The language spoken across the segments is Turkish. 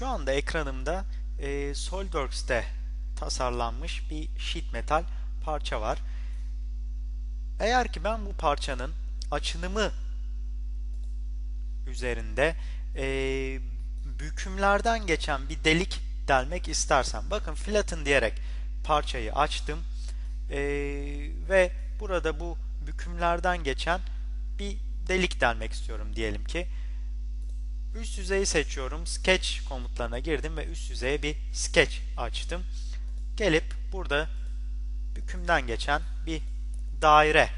Şu anda ekranımda e, SolidWorks'te tasarlanmış bir sheet metal parça var. Eğer ki ben bu parçanın açınımı üzerinde e, bükümlerden geçen bir delik delmek istersem bakın flatten diyerek parçayı açtım e, ve burada bu bükümlerden geçen bir delik delmek istiyorum diyelim ki üst yüzeyi seçiyorum sketch komutlarına girdim ve üst yüzeye bir sketch açtım gelip burada bükümden geçen bir daire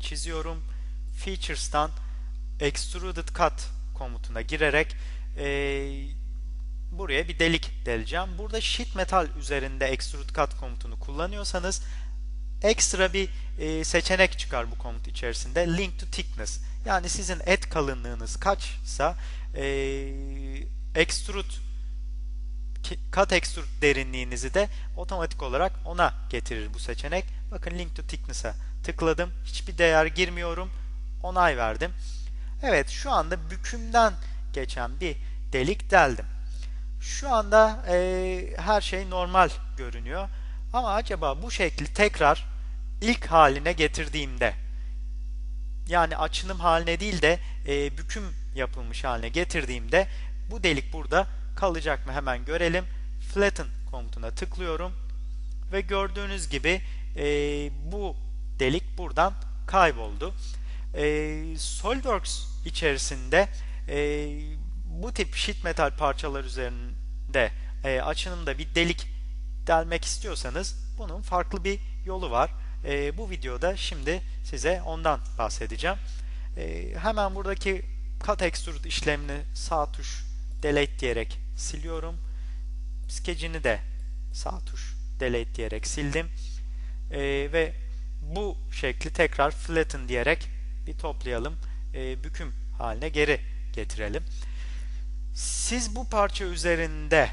çiziyorum features'tan extruded cut komutuna girerek e, buraya bir delik deleceğim. Burada sheet metal üzerinde extrude cut komutunu kullanıyorsanız ekstra bir e, seçenek çıkar bu komut içerisinde. Link to thickness. Yani sizin et kalınlığınız kaçsa e, extrude cut extrude derinliğinizi de otomatik olarak ona getirir bu seçenek. Bakın link to thickness'a tıkladım. Hiçbir değer girmiyorum. Onay verdim. Evet şu anda bükümden geçen bir delik deldim. Şu anda e, her şey normal görünüyor. Ama acaba bu şekli tekrar ilk haline getirdiğimde yani açınım haline değil de e, büküm yapılmış haline getirdiğimde bu delik burada kalacak mı hemen görelim. Flatten komutuna tıklıyorum ve gördüğünüz gibi e, bu delik buradan kayboldu. E, SolidWorks içerisinde e, bu tip sheet metal parçalar üzerinde e, açınımda bir delik delmek istiyorsanız bunun farklı bir yolu var. E, bu videoda şimdi size ondan bahsedeceğim. E, hemen buradaki cut extrude işlemini sağ tuş delete diyerek siliyorum. Skecini de sağ tuş delete diyerek sildim. E, ve bu şekli tekrar flatten diyerek bir toplayalım. E, büküm haline geri getirelim. Siz bu parça üzerinde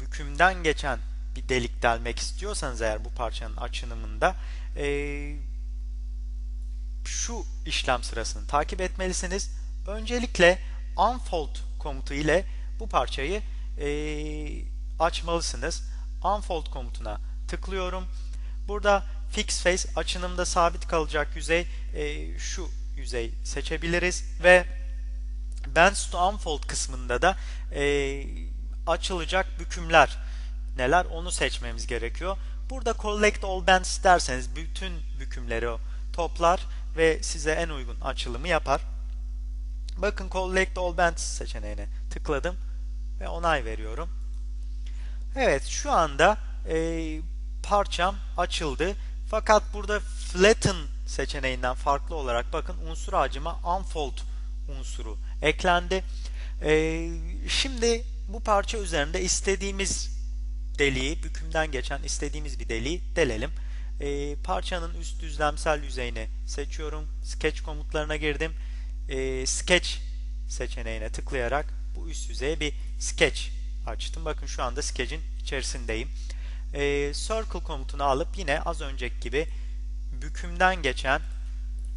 bükümden geçen bir delik delmek istiyorsanız eğer bu parçanın açınımında e, şu işlem sırasını takip etmelisiniz. Öncelikle unfold komutu ile bu parçayı e, açmalısınız. Unfold komutuna tıklıyorum. Burada fix face açınımda sabit kalacak yüzey e, şu yüzey seçebiliriz ve bends to unfold kısmında da e, açılacak bükümler neler onu seçmemiz gerekiyor. Burada collect all bends derseniz bütün bükümleri toplar ve size en uygun açılımı yapar. Bakın collect all bends seçeneğine tıkladım ve onay veriyorum. Evet şu anda e, parçam açıldı. Fakat burada flatten seçeneğinden farklı olarak bakın unsur ağacıma unfold unsuru eklendi. Ee, şimdi bu parça üzerinde istediğimiz deliği, bükümden geçen istediğimiz bir deliği delelim. Ee, parçanın üst düzlemsel yüzeyini seçiyorum. Sketch komutlarına girdim. Ee, sketch seçeneğine tıklayarak bu üst yüzeye bir sketch açtım. Bakın şu anda sketch'in içerisindeyim. Ee, circle komutunu alıp yine az önceki gibi bükümden geçen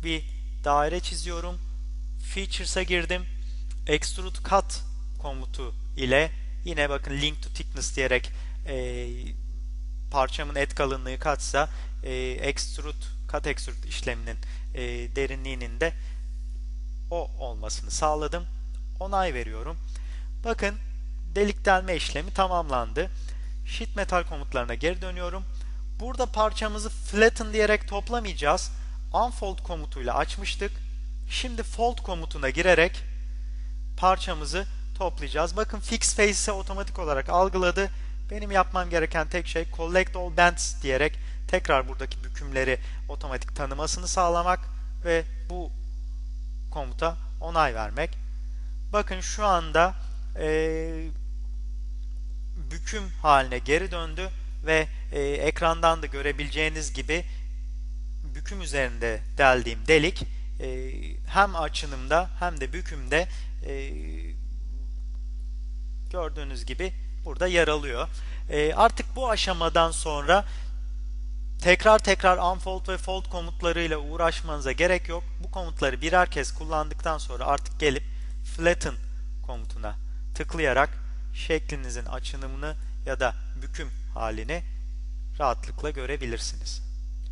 bir daire çiziyorum. Features'a girdim. Extrude Cut komutu ile yine bakın Link to Thickness diyerek e, parçamın et kalınlığı kaçsa e, Extrude Cut Extrude işleminin e, derinliğinin de o olmasını sağladım. Onay veriyorum. Bakın delik delme işlemi tamamlandı. Sheet metal komutlarına geri dönüyorum. Burada parçamızı flatten diyerek toplamayacağız. Unfold komutuyla açmıştık. Şimdi fold komutuna girerek parçamızı toplayacağız. Bakın fix face'i otomatik olarak algıladı. Benim yapmam gereken tek şey collect all bends diyerek tekrar buradaki bükümleri otomatik tanımasını sağlamak ve bu komuta onay vermek. Bakın şu anda e, büküm haline geri döndü ve e, ekrandan da görebileceğiniz gibi büküm üzerinde deldiğim delik e, hem açınımda hem de bükümde e, gördüğünüz gibi burada yer alıyor. E, artık bu aşamadan sonra tekrar tekrar unfold ve fold komutlarıyla uğraşmanıza gerek yok. Bu komutları birer kez kullandıktan sonra artık gelip flatten komutuna tıklayarak şeklinizin açınımını ya da büküm halini rahatlıkla görebilirsiniz.